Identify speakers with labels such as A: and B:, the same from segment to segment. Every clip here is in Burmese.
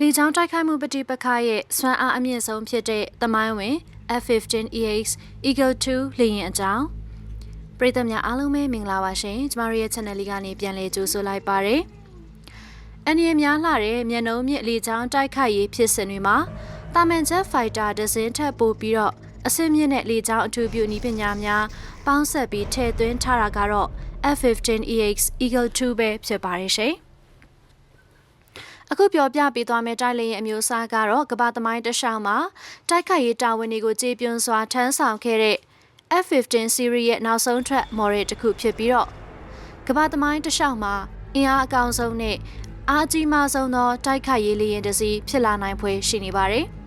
A: လေကြောင်းတိုက်ခိုက်မှုပဋိပက္ခရဲ့စွမ်းအားအမြင့်ဆုံးဖြစ်တဲ့သမိုင်းဝင် F-15EX Eagle 2လေယာဉ်အကြောင်းပရိသတ်များအားလုံးပဲမင်္ဂလာပါရှင်ကျမတို့ရဲ့ channel လေးကနေပြန်လည်ကြိုဆိုလိုက်ပါရစေ။အန်ရီများလှတဲ့မျက်နှုံးမြင့်လေကြောင်းတိုက်ခိုက်ရေးဖြစ်စဉ်တွေမှာတာမန်ဂျက်ဖိုက်တာဒဇင်ထပ်ပို့ပြီးတော့အဆင့်မြင့်တဲ့လေကြောင်းအထူးပြုနည်းပညာများပေါင်းဆက်ပြီးထည့်သွင်းထားတာကတော့ F-15EX Eagle 2ပဲဖြစ်ပါတယ်ရှင်။ အခုပြောပြပေးသွားမယ့်တိုက်လေယာဉ်အမျိုးအစားကတော့ကမ္ဘာသမိုင်းတစ်လျှောက်မှာတိုက်ခိုက်ရေးတာဝန်တွေကိုကြေပြွန်းစွာထမ်းဆောင်ခဲ့တဲ့ F-15 series ရဲ့နောက်ဆုံးထွက် model တစ်ခုဖြစ်ပြီးတော့ကမ္ဘာသမိုင်းတစ်လျှောက်မှာအင်အားအကောင်ဆုံးနဲ့အားကြီးမားဆုံးသောတိုက်ခိုက်ရေးလေယာဉ်တစ်စီးဖြစ်လာနိုင်ဖွယ်ရှိနေပါတယ်။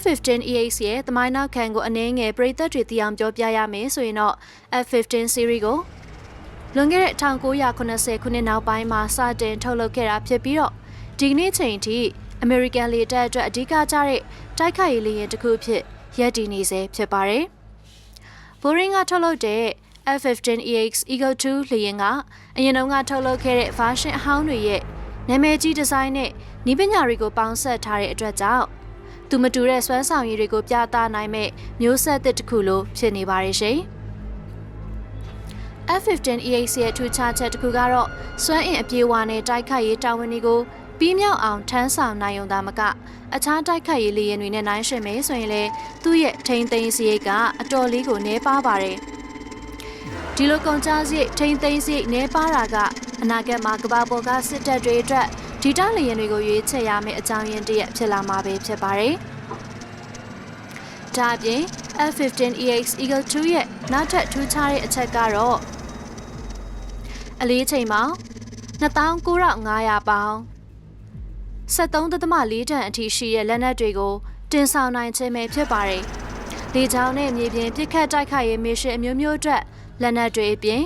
A: F15EX ရဲ့သမိုင်းနောက်ခံကိုအနည်းငယ်ပြည်သက်တွေသိအောင်ပြောပြရမယ်ဆိုရင်တော့ F15 series ကို လွန်ခဲ့တဲ့1980ခုနှစ်နောက်ပိုင်းမှာစတင်ထုတ်လုပ်ခဲ့တာဖြစ်ပြီးတော့ဒီကနေ့ချိန်ထိအမေရိကန်လေတပ်အတွက်အဓိကကျတဲ့တိုက်ခိုက်ရေးလေယာဉ်တစ်ခုဖြစ်ရပ်တည်နေစေဖြစ်ပါတယ်။ Boeing ကထုတ်လုပ်တဲ့ F-15EX Eagle 2လေယာဉ်ကအရင်တုန်းကထုတ်လုပ်ခဲ့တဲ့ version အဟောင်းတွေရဲ့နာမည်ကြီးဒီဇိုင်းနဲ့နီးပညာတွေကိုပေါင်းစပ်ထားတဲ့အတွက်ကြောင့်သူမတူတဲ့စွမ်းဆောင်ရည်တွေကိုပြသနိုင်မဲ့မျိုးဆက်သစ်တစ်ခုလိုဖြစ်နေပါတယ်ရှင်။ F-15EX ရဲ့ထူးခြားချက်တစ်ခုကတော့စွမ်းအင်အပြေးအဝနဲ့တိုက်ခိုက်ရေးတာဝန်တွေကိုပြီးမြောက်အောင်ထမ်းဆောင်နိုင်ုံသာမကအခြားတိုက်ခိုက်ရေးလေယာဉ်တွေနဲ့နိုင်ရှင်မယ်ဆိုရင်လေသူ့ရဲ့ထိန်းသိမ်းစရိတ်ကအတော်လေးကိုနှဲပါပါတယ်ဒီလိုကုန်ကျစရိတ်ထိန်းသိမ်းစရိတ်နှဲပါတာကအနာဂတ်မှာကမ္ဘာပေါ်ကစစ်တပ်တွေအတွက်ဒီတားလေယာဉ်တွေကိုရွေးချယ်ရမယ့်အကြောင်းရင်းတရက်ဖြစ်လာမှာပဲဖြစ်ပါတယ်ဒါအပြင် F-15EX Eagle 2ရဲ့နောက်ထပ်ထူးခြားတဲ့အချက်ကတော့ အလေးချိန်မှာ29,500ပေါင်73.4တန်အထိရှိတဲ့လက်နက်တွေကိုတင်ဆောင်နိုင်ခြင်းပဲဖြစ်ပါတယ်။လေကြောင်းနဲ့မြေပြင်ပစ်ခတ်တိုက်ခိုက်ရေးမစ်ရှင်အမျိုးမျိုးအတွက်လက်နက်တွေအပြင်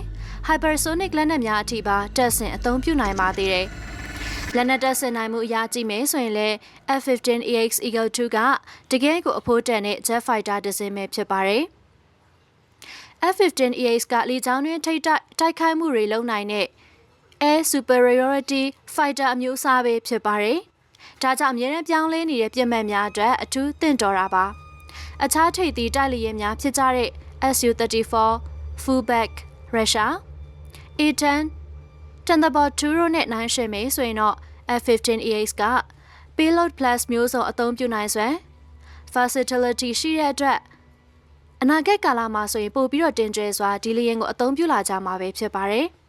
A: hypersonic လက်နက်များအထိပါတပ်ဆင်အသုံးပြုနိုင်ပါသေးတယ်။လက်နက်တပ်ဆင်နိုင်မှုအရာကြည့်မယ်ဆိုရင်လည်း F-15EX Eagle 2ကတကယ်ကိုအဖိုးတန်တဲ့ jet fighter တစ်စင်းပဲဖြစ်ပါတယ်။ F-15EX ကလေကြောင်းတွင်ထိတိုက်တိုက်ခိုက်မှုတွေလုပ်နိုင်တဲ့ Air Superiority Fighter အမျိုးအစားပဲဖြစ်ပါတယ်။ဒါကြောင့်အမြဲတမ်းပြောင်းလဲနေတဲ့ပြစ်မှတ်များအတွက်အထူးသင့်တော်တာပါ။အခြားထိပ်သီးတိုက်လေယာဉ်များဖြစ်ကြတဲ့ Su-34, Fullback, Russia, A-10, Thunderbird 2တို့နဲ့နိုင်ရှင်မေးဆိုရင်တော့ F-15EX က Payload Plus မျိုးစုံအသုံးပြုနိုင်စွမ်း Versatility ရှိတဲ့အတွက် အနာဂတ်ကာလမှာဆိုရင်ပို့ပြီးတော့တင်ကျဲစွာဒီလီယန်ကိုအသုံးပြုလာကြမှာပဲဖြစ်ပါတယ်။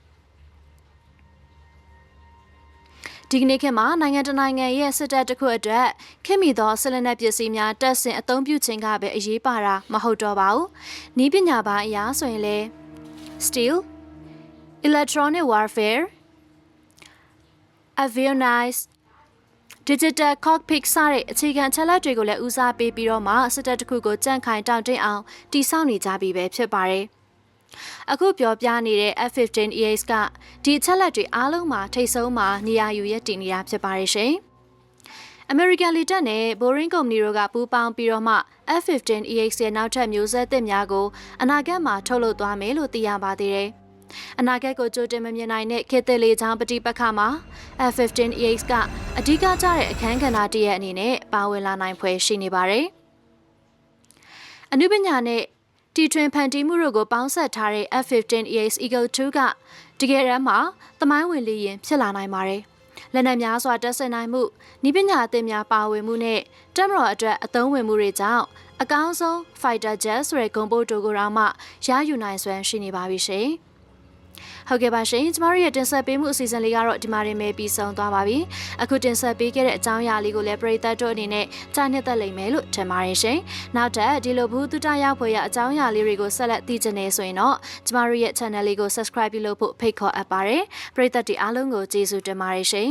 A: ဒီကနေ့ခေတ်မှာနိုင်ငံတနိုင်ငံရဲ့စစ်တပ်တစ်ခုအတွက်ခင်မီသောဆက်လက်နက်ပစ္စည်းများတပ်ဆင်အသုံးပြုခြင်းကပဲအရေးပါတာမဟုတ်တော့ပါဘူး။ဤပညာပိုင်းအရာဆိုရင်လေ steel electronic warfare avionics digital cockpit စတဲ့အခြေခံချက်လက်တွေကိုလည်းဦးစားပေးပြီးတော့မှစစ်တပ်တစ်ခုကိုကြန့်ခိုင်တောင့်တင်းအောင်တည်ဆောက်နေကြပြီပဲဖြစ်ပါတယ်။အခုပြောပြနေတဲ့ F15EX ကဒီချက်လက်တွေအားလုံးမှာထိတ်ဆုံးမှာနေရာယူရတည်နေတာဖြစ်ပါတယ်ရှင်။ American လေတပ်နဲ့ Boeing ကုမ္ပဏီတို့ကပူးပေါင်းပြီးတော့မှ F15EX ရဲ့နောက်ထပ်မျိုးဆက်သစ်များကိုအနာဂတ်မှာထုတ်လုပ်သွားမယ်လို့သိရပါသေးတယ်။ အနာဂတ်ကိုကြိုတင်မမြင်နိုင်တဲ့ခေတ်သစ်လေးချောင်းပဋိပက္ခမှာ F-15EX ကအဓိကကျတဲ့အခန်းကဏ္ဍတစ်ရပ်အနေနဲ့ပါဝင်လာနိုင်ဖွယ်ရှိနေပါတယ်။အနုပညာနဲ့တီထွင်ဖန်တီးမှုတို့ကိုပေါင်းစပ်ထားတဲ့ F-15EX Eagle 2ကတကယ်တမ်းမှာသမိုင်းဝင်လေယာဉ်ဖြစ်လာနိုင်ပါတယ်။လက်နက်များစွာတက်ဆင်နိုင်မှု၊ဤပညာအသစ်များပါဝင်မှုနဲ့တက်မတော်အတွက်အသုံးဝင်မှုတွေကြောင့်အကောင်းဆုံး fighter jet ဆိုတဲ့ဂုံပိုးတိုကိုတော့မှရယူနိုင်စွမ်းရှိနေပါပြီရှင်။ ဟုတ်ကဲ့ပါရှင်ကျမတို့ရဲ့တင်ဆက်ပေးမှုအစီအစဉ်လေးကတော့ဒီမှာတင်ပဲပြီးဆုံးသွားပါပြီအခုတင်ဆက်ပေးခဲ့တဲ့အကြောင်းအရာလေးကိုလည်းပရိသတ်တို့အနေနဲ့ကြားနှစ်သက်လိမ့်မယ်လို့ထင်ပါတယ်ရှင်နောက်ထပ်ဒီလိုဘူးတုတရောက်ဖွယ်ရအကြောင်းအရာလေးတွေကိုဆက်လက်သိချင်နေဆိုရင်တော့ကျမတို့ရဲ့ channel လေးကို subscribe ပြုလုပ်ဖို့ဖိတ်ခေါ်အပ်ပါတယ်ပရိသတ်ဒီအားလုံးကိုကျေးဇူးတင်ပါတယ်ရှင်